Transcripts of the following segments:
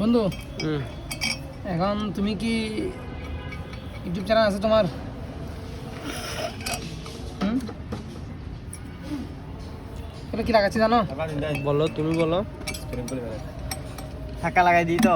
বন্ধু এখন তুমি কি ইউটিউব চ্যানেল আছে তোমার? হুম? এটা কি লাগাচ্ছি জানো? বলো তুমি বলো। ধাক্কা লাগাই দিই তো।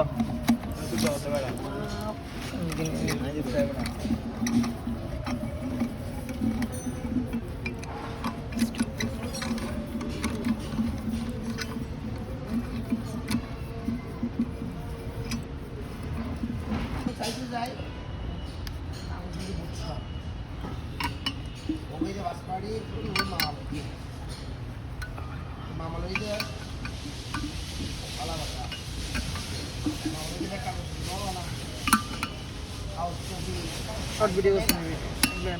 শর্ট ভিডিও করছি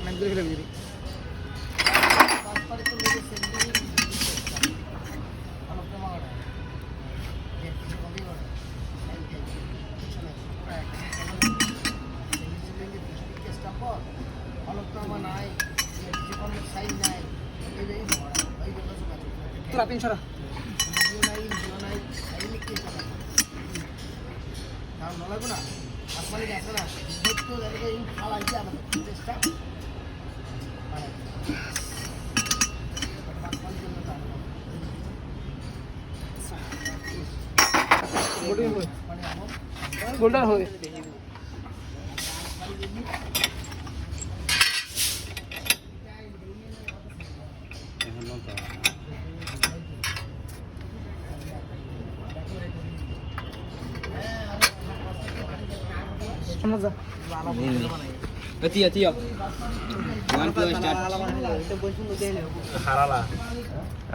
ম্যাচ করে তোরা তিনশো টাকা। গোল্ডার হবে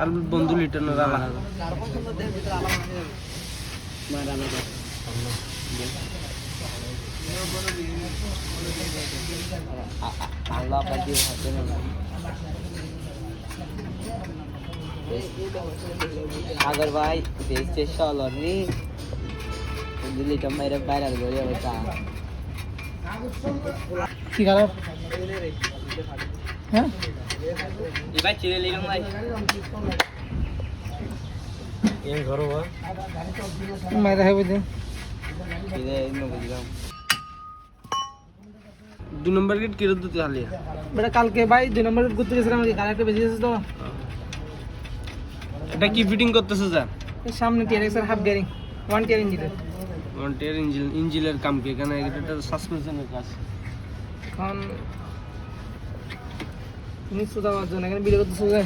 আর বন্ধু লিটন রালা আল্লাহ হাতে না সাগর ভাই দেশ চেষ্টা হলো নি। দিল্লি টমাইরে ভাইরাল করে বেটা কি খারাপ? হ্যাঁ? এবার চিড়ে লিগাম ভাই। এই ঘর বা মাইরা হবে দিন চিড়ে ইনো বুঝলাম। দু নম্বর গেট কিরত দিতে হালি বেটা কালকে ভাই দুই নম্বর ঘুরতে গেছিলাম কি কারেন্টটা বেশি গেছে তো। এটা কি ফিটিং করতেছে স্যার? সামনে টিআরএক্স এর হাফ গিয়ারিং ওয়ান টিয়ার ইঞ্জিনের ওয়ান্টের ইঞ্জিন ইঞ্জিনের কাম কি এখানে এটা সাসপেনশনের কাজ। এখন তুমি আমার জন্য এখানে ভিডিও করতে সুদা